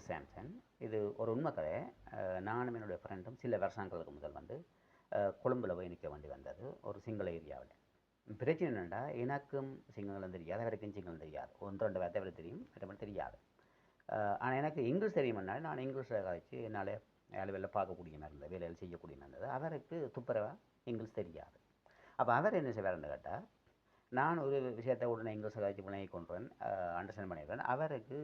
Is Samson இது ஒரு உண்மை கதை. நானும் என்னுடைய ஃப்ரெண்டும் சில வருஷங்களுக்கு முதல் வந்து கொழும்பில் போய் நிற்க வேண்டி வந்தது ஒரு சிங்கள ஏரியாவில். பிரச்சனை என்னென்னா எனக்கும் சிங்களம் தெரியாது அவருக்கும் சிங்களம் தெரியாது. ஒன்று ரெண்டு வார்த்தை அவருக்கு தெரியும் மற்றபடி தெரியாது. ஆனால் எனக்கு இங்கிலீஷ் தெரியுமனால நான் இங்கிலீஷில் கழிச்சு என்னால் வேலையில் பார்க்கக்கூடிய மாதிரி இருந்தது வேலையில் செய்யக்கூடிய மாதிரி இருந்தது. அவருக்கு துப்புரவாக இங்கிலீஷ் தெரியாது. அப்போ அவர் என்ன செய்வார்னு கேட்டால் நான் ஒரு விஷயத்தை உடனே இங்கிலீஷ் கழிச்சு புனையை கொண்டுறேன் அண்டர்ஸ்டாண்ட் பண்ணிடுறேன் அவருக்கு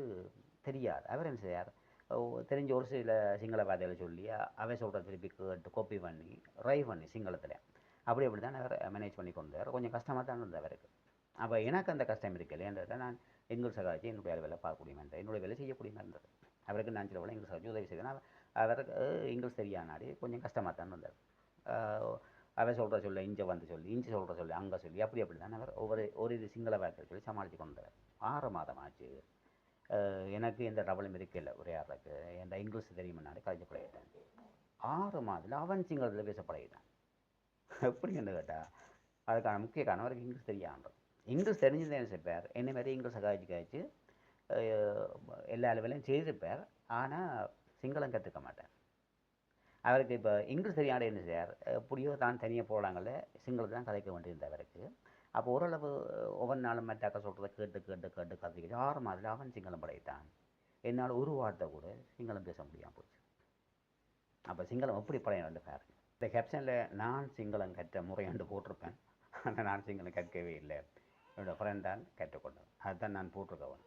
தெரியாது. அவர் என்ன செய்யார் ஓ, தெரிஞ்ச ஒரு சில சிங்கள வார்த்தைகளை சொல்லி அவை சொல்கிற திருப்பி கேட்டு கோப்பி பண்ணி ரை பண்ணி சிங்களத்தில். அப்படி அப்படி தான் அவர் மேனேஜ் பண்ணி கொண்டு வந்தார் கொஞ்சம் கஷ்டமாக தான் இருந்தது அவருக்கு. அப்போ எனக்கு அந்த கஷ்டம் இருக்குது நான் எங்கள் கழிச்சு என்னுடைய வேலை பார்க்கக்கூடிய என்றேன் என்னுடைய வேலை செய்யக்கூடிய இருந்தது. அவருக்கு நான் சில வேலை இங்கிலீஷ் உதவி செய்தேன். அவருக்கு இங்கிலீஷ் தெரியானாடி கொஞ்சம் கஷ்டமாக தான் இருந்தார் ஆஹ் அவன் சொல்கிற சொல்லி இங்கே வந்து சொல்லி இஞ்சி சொல்கிற சொல்லி அங்கே சொல்லி அப்படி அப்படி தான் அவர் ஒவ்வொரு ஒரு இது சிங்கள வார்த்தை சொல்லி சமாளித்து கொண்டு வந்தார் ஆறு மாதம் ஆச்சு. எனக்கு எந்த டபுளும் இருக்கல. ஒரே ஆளுக்கு எந்த இங்கிலீஷ் தெரியுமனாலே கலைஞ்சு பழகிட்டேன். ஆறு மாதத்தில் அவன் சிங்களத்தில் பேச பழகிட்டான். எப்படி என்ன கேட்டால் அதுக்கான முக்கிய காரணம் அவருக்கு இங்கிலீஷ் தெரியாமல் இங்கிலீஷ் தெரிஞ்சது என்ன செய்ப்பார்? என்ன மாதிரி இங்கிலீஷை காய்ச்சி காய்ச்சி எல்லா லெவலையும் செய்திருப்பார். ஆனால் சிங்களம் கற்றுக்க மாட்டார். அவருக்கு இப்போ இங்கிலீஷ் தெரியாத என்ன செய்யார்? எப்படியோ தான் தனியாக போகலாங்கள சிங்களத்தை தான் கலைக்க வேண்டியிருந்தது அவருக்கு. அப்போ ஓரளவு ஒவ்வொரு நாளும் மற்றாக்க சொல்கிறத கேட்டு கேட்டு கேட்டு கற்றுக்கிட்டு ஆறு மாதத்தில் அவன் சிங்களம் படைத்தான். என்னால் ஒரு வார்த்தை கூட சிங்களம் பேச முடியாமல் போச்சு. அப்போ சிங்களம் எப்படி படையணும் பாருங்க. இந்த கேப்ஷனில் நான் சிங்களம் கற்ற முறையாண்டு போட்டிருப்பேன். ஆனால் நான் சிங்களம் கற்கவே இல்லை. என்னோடய ஃப்ரெண்டால் கற்றுக்கொண்டேன் அதுதான் நான் போட்டிருக்கவன்